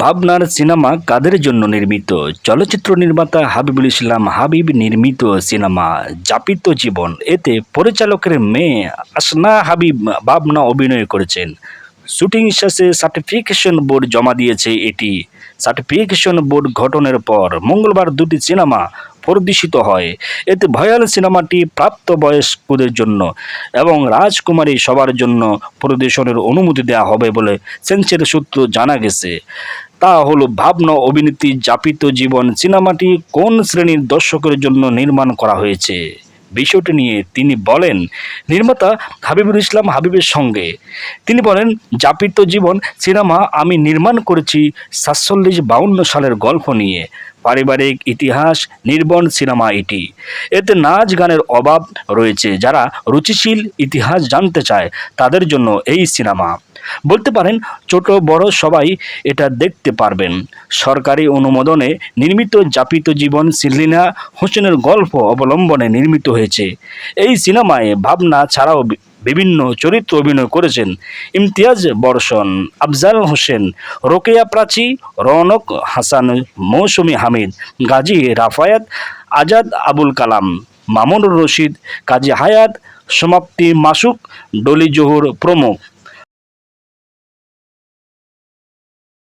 ভাবনার সিনেমা কাদের জন্য নির্মিত? চলচ্চিত্র নির্মাতা হাবিবুল ইসলাম হাবিব নির্মিত সিনেমা যাপিত জীবন। এতে পরিচালকের মেয়ে আসনা হাবিব ভাবনা অভিনয় করেছেন। শুটিং শেষে সার্টিফিকেশন বোর্ড জমা দিয়েছে এটি। সার্টিফিকেশন বোর্ড ঘটনের পর মঙ্গলবার দুটি সিনেমা প্রদর্শিত হয়। এতে ভয়াল সিনেমাটি প্রাপ্তবয়স্কদের জন্য এবং রাজকুমারী সবার জন্য প্রদর্শনের অনুমতি দেওয়া হবে বলে সেন্সের সূত্র জানা গেছে। তা হল ভাবনা অভিনীতি যাপিত জীবন সিনেমাটি কোন শ্রেণির দর্শকের জন্য নির্মাণ করা হয়েছে? বিষয়টি নিয়ে তিনি বলেন, নির্মাতা হাবিবুল ইসলাম হাবিবের সঙ্গে। তিনি বলেন, যাপিত জীবন সিনেমা আমি নির্মাণ করেছি সাতচল্লিশ বাউন্ন সালের গল্প নিয়ে। পারিবারিক ইতিহাস নির্বন সিনেমা এটি। এতে নাচ গানের অভাব রয়েছে। যারা রুচিশীল ইতিহাস জানতে চায়, তাদের জন্য এই সিনেমা। বলতে পারেন, ছোট, বড় সবাই এটা দেখতে পারবেন। সরকারি অনুমোদনে নির্মিত যাপিত জীবন সিলিনা হোসেনের গল্প অবলম্বনে নির্মিত হয়েছে। এই সিনেমায় ভাবনা ছাড়াও বিভিন্ন চরিত্র অভিনয় করেছেন ইমতিয়াজ বর্ষণ, আফজাল হোসেন, রোকেয়া প্রাচী, রৌনক হাসান, মৌসুমী হামিদ, গাজী রাফায়াত, আজাদ আবুল কালাম, মামুনুর রশিদ, কাজী হায়াত, সমাপ্তি মাসুক, ডলি জহুর প্রমুখ।